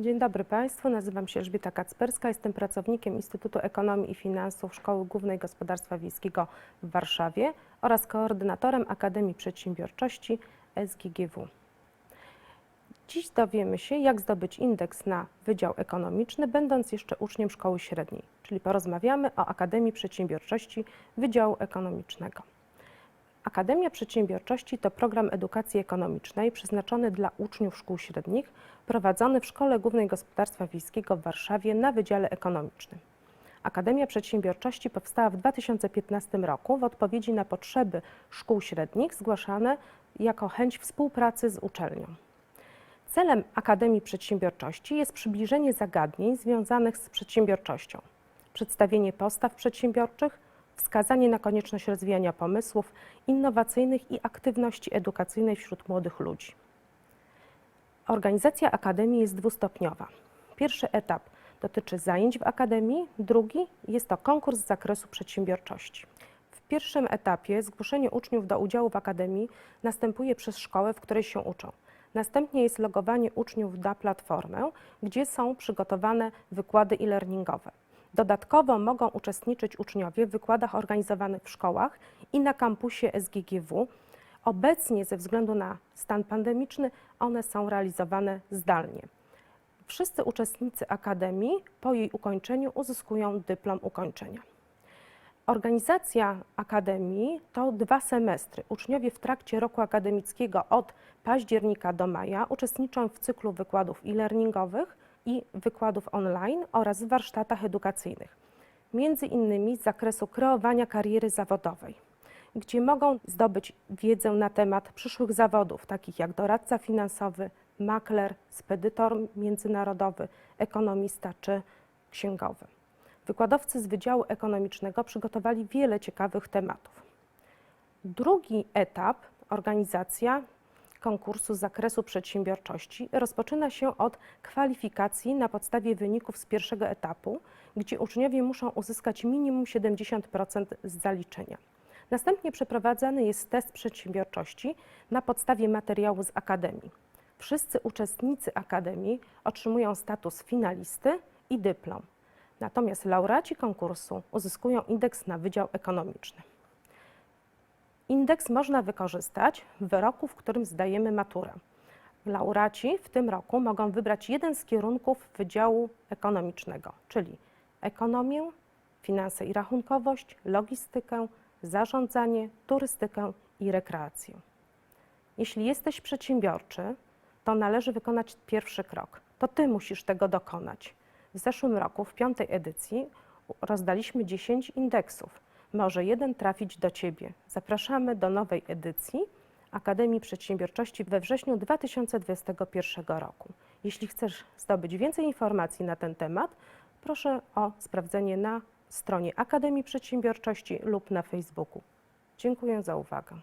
Dzień dobry Państwu, nazywam się Elżbieta Kacperska, jestem pracownikiem Instytutu Ekonomii i Finansów Szkoły Głównej Gospodarstwa Wiejskiego w Warszawie oraz koordynatorem Akademii Przedsiębiorczości SGGW. Dziś dowiemy się, jak zdobyć indeks na Wydział Ekonomiczny, będąc jeszcze uczniem szkoły średniej, czyli porozmawiamy o Akademii Przedsiębiorczości Wydziału Ekonomicznego. Akademia Przedsiębiorczości to program edukacji ekonomicznej przeznaczony dla uczniów szkół średnich, prowadzony w Szkole Głównej Gospodarstwa Wiejskiego w Warszawie na Wydziale Ekonomicznym. Akademia Przedsiębiorczości powstała w 2015 roku w odpowiedzi na potrzeby szkół średnich zgłaszane jako chęć współpracy z uczelnią. Celem Akademii Przedsiębiorczości jest przybliżenie zagadnień związanych z przedsiębiorczością, przedstawienie postaw przedsiębiorczych, wskazanie na konieczność rozwijania pomysłów innowacyjnych i aktywności edukacyjnej wśród młodych ludzi. Organizacja Akademii jest dwustopniowa. Pierwszy etap dotyczy zajęć w Akademii, drugi jest to konkurs z zakresu przedsiębiorczości. W pierwszym etapie zgłoszenie uczniów do udziału w Akademii następuje przez szkołę, w której się uczą. Następnie jest logowanie uczniów na platformę, gdzie są przygotowane wykłady e-learningowe. Dodatkowo mogą uczestniczyć uczniowie w wykładach organizowanych w szkołach i na kampusie SGGW. Obecnie ze względu na stan pandemiczny one są realizowane zdalnie. Wszyscy uczestnicy Akademii po jej ukończeniu uzyskują dyplom ukończenia. Organizacja Akademii to dwa semestry. Uczniowie w trakcie roku akademickiego od października do maja uczestniczą w cyklu wykładów e-learningowych i wykładów online oraz w warsztatach edukacyjnych, między innymi z zakresu kreowania kariery zawodowej, gdzie mogą zdobyć wiedzę na temat przyszłych zawodów, takich jak doradca finansowy, makler, spedytor międzynarodowy, ekonomista czy księgowy. Wykładowcy z Wydziału Ekonomicznego przygotowali wiele ciekawych tematów. Drugi etap, organizacja konkursu z zakresu przedsiębiorczości, rozpoczyna się od kwalifikacji na podstawie wyników z pierwszego etapu, gdzie uczniowie muszą uzyskać minimum 70% z zaliczenia. Następnie przeprowadzany jest test przedsiębiorczości na podstawie materiału z Akademii. Wszyscy uczestnicy Akademii otrzymują status finalisty i dyplom. Natomiast laureaci konkursu uzyskują indeks na Wydział Ekonomiczny. Indeks można wykorzystać w roku, w którym zdajemy maturę. Laureaci w tym roku mogą wybrać jeden z kierunków Wydziału Ekonomicznego, czyli ekonomię, finanse i rachunkowość, logistykę, zarządzanie, turystykę i rekreację. Jeśli jesteś przedsiębiorczy, to należy wykonać pierwszy krok. To ty musisz tego dokonać. W zeszłym roku, w piątej edycji, rozdaliśmy 10 indeksów. Może jeden trafić do ciebie. Zapraszamy do nowej edycji Akademii Przedsiębiorczości we wrześniu 2021 roku. Jeśli chcesz zdobyć więcej informacji na ten temat, proszę o sprawdzenie na stronie Akademii Przedsiębiorczości lub na Facebooku. Dziękuję za uwagę.